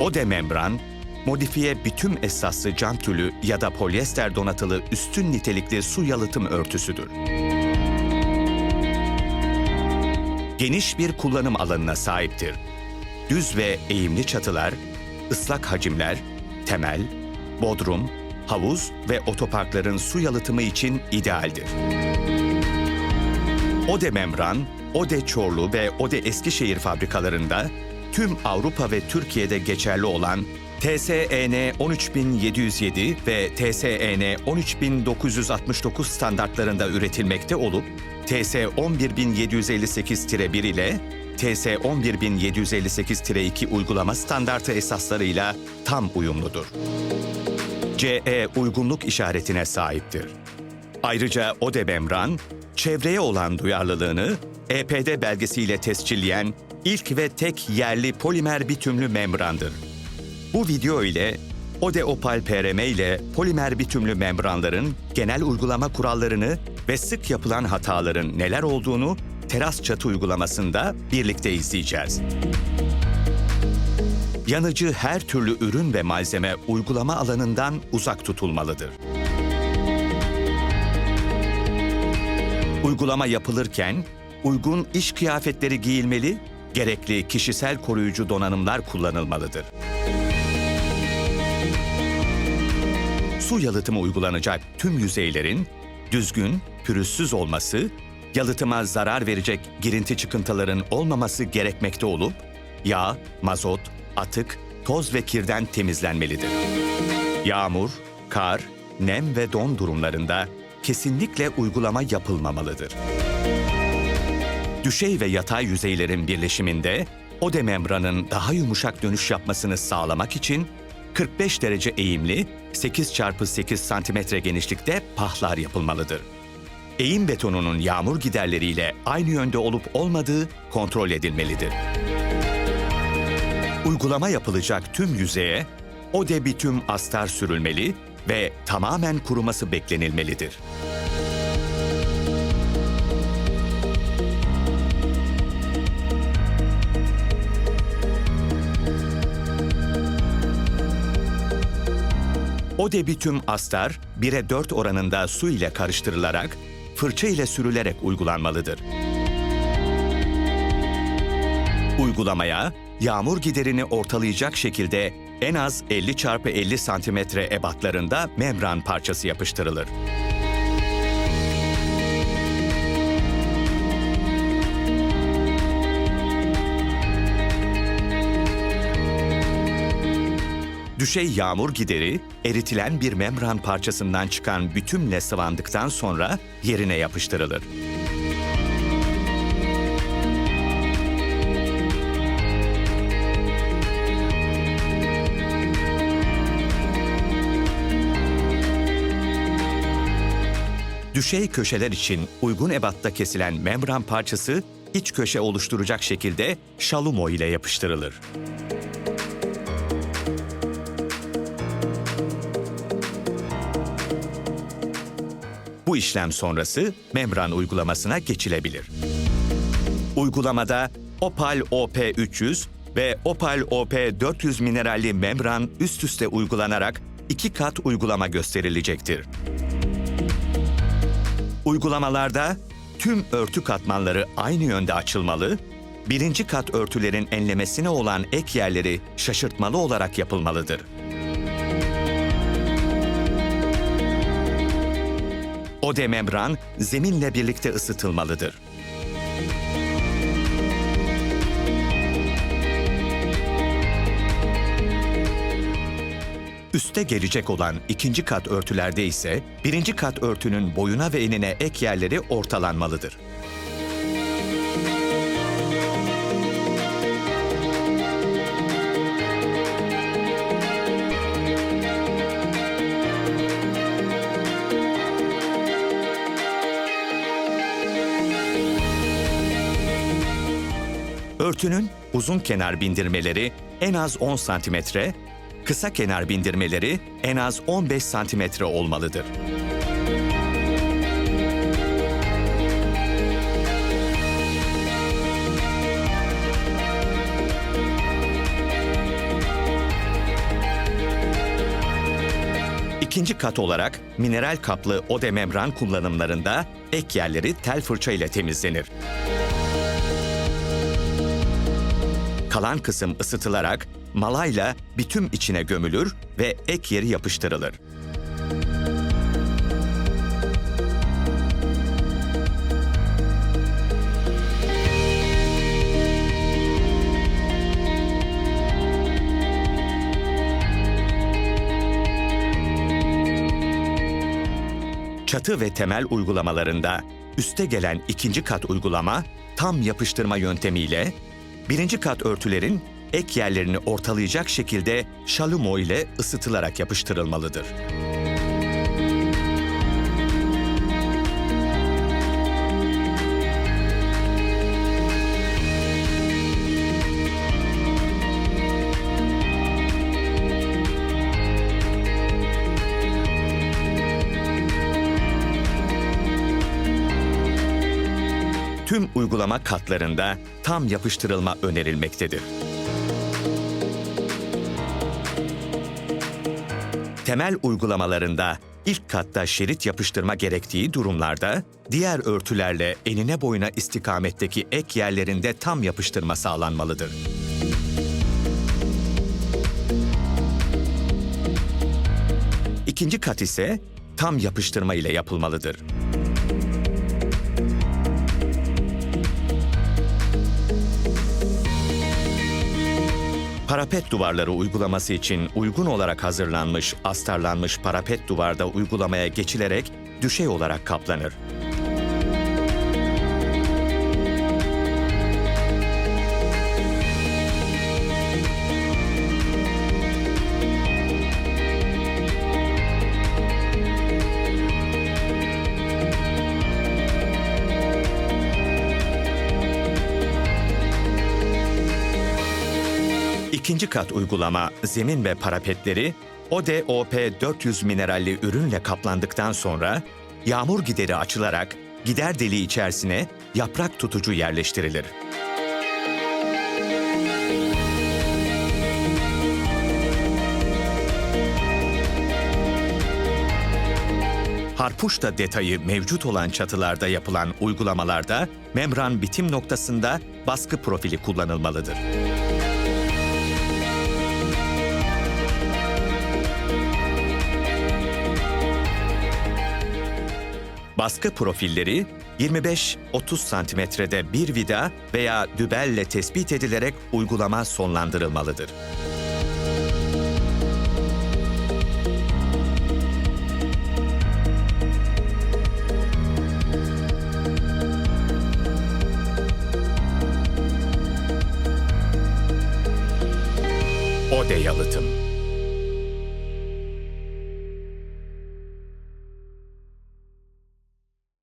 Ode membran, modifiye bitüm esaslı cam tülü ya da polyester donatılı üstün nitelikli su yalıtım örtüsüdür. Geniş bir kullanım alanına sahiptir. Düz ve eğimli çatılar, ıslak hacimler, temel, bodrum, havuz ve otoparkların su yalıtımı için idealdir. Ode Membran, Ode Çorlu ve Ode Eskişehir fabrikalarında tüm Avrupa ve Türkiye'de geçerli olan TSEN 13707 ve TSEN 13969 standartlarında üretilmekte olup TS 11758-1 ile TS 11758-2 uygulama standartı esaslarıyla tam uyumludur. CE uygunluk işaretine sahiptir. Ayrıca Ode Membran, çevreye olan duyarlılığını EPD belgesiyle tescilleyen ilk ve tek yerli polimer bitümlü membrandır. Bu video ile Ode Opal PRM ile polimer bitümlü membranların genel uygulama kurallarını ve sık yapılan hataların neler olduğunu teras çatı uygulamasında birlikte izleyeceğiz. Yanıcı her türlü ürün ve malzeme uygulama alanından uzak tutulmalıdır. Uygulama yapılırken uygun iş kıyafetleri giyilmeli, gerekli kişisel koruyucu donanımlar kullanılmalıdır. Su yalıtımı uygulanacak tüm yüzeylerin düzgün, pürüzsüz olması, yalıtıma zarar verecek girinti çıkıntıların olmaması gerekmekte olup, yağ, mazot, atık, toz ve kirden temizlenmelidir. Yağmur, kar, nem ve don durumlarında kesinlikle uygulama yapılmamalıdır. Düşey ve yatay yüzeylerin birleşiminde ode membranın daha yumuşak dönüş yapmasını sağlamak için 45 derece eğimli 8 x 8 cm genişlikte pahlar yapılmalıdır. Eğim betonunun yağmur giderleriyle aynı yönde olup olmadığı kontrol edilmelidir. Uygulama yapılacak tüm yüzeye ode bitüm astar sürülmeli ve tamamen kuruması beklenilmelidir. Ode bitüm astar 1'e 4 oranında su ile karıştırılarak fırça ile sürülerek uygulanmalıdır. Uygulamaya yağmur giderini ortalayacak şekilde en az 50 x 50 cm ebatlarında membran parçası yapıştırılır. Düşey yağmur gideri eritilen bir membran parçasından çıkan bütünle sıvandıktan sonra yerine yapıştırılır. Düşey köşeler için uygun ebatta kesilen membran parçası iç köşe oluşturacak şekilde şalumo ile yapıştırılır. Bu işlem sonrası membran uygulamasına geçilebilir. Uygulamada Opal OP300 ve Opal OP400 mineralli membran üst üste uygulanarak iki kat uygulama gösterilecektir. Uygulamalarda tüm örtü katmanları aynı yönde açılmalı, birinci kat örtülerin enlemesine olan ek yerleri şaşırtmalı olarak yapılmalıdır. Ode membran zeminle birlikte ısıtılmalıdır. Üste gelecek olan ikinci kat örtülerde ise birinci kat örtünün boyuna ve enine ek yerleri ortalanmalıdır. Örtünün uzun kenar bindirmeleri en az 10 santimetre, kısa kenar bindirmeleri en az 15 santimetre olmalıdır. İkinci kat olarak mineral kaplı ode membran kullanımlarında ek yerleri tel fırça ile temizlenir. Kalan kısım ısıtılarak malayla bitüm içine gömülür ve ek yeri yapıştırılır. Çatı ve temel uygulamalarında üste gelen ikinci kat uygulama tam yapıştırma yöntemiyle birinci kat örtülerin ek yerlerini ortalayacak şekilde şalumo ile ısıtılarak yapıştırılmalıdır. Tüm uygulama katlarında tam yapıştırılma önerilmektedir. Temel uygulamalarında ilk katta şerit yapıştırma gerektiği durumlarda diğer örtülerle enine boyuna istikametteki ek yerlerinde tam yapıştırma sağlanmalıdır. İkinci kat ise tam yapıştırma ile yapılmalıdır. Parapet duvarları uygulaması için uygun olarak hazırlanmış, astarlanmış parapet duvarda uygulamaya geçilerek düşey olarak kaplanır. İkinci kat uygulama, zemin ve parapetleri ODOP 400 mineralli ürünle kaplandıktan sonra yağmur gideri açılarak gider deliği içerisine yaprak tutucu yerleştirilir. Harpuşta detayı mevcut olan çatılarda yapılan uygulamalarda membran bitim noktasında baskı profili kullanılmalıdır. Baskı profilleri 25-30 santimetrede bir vida veya dübelle tespit edilerek uygulama sonlandırılmalıdır. Ode yalıtım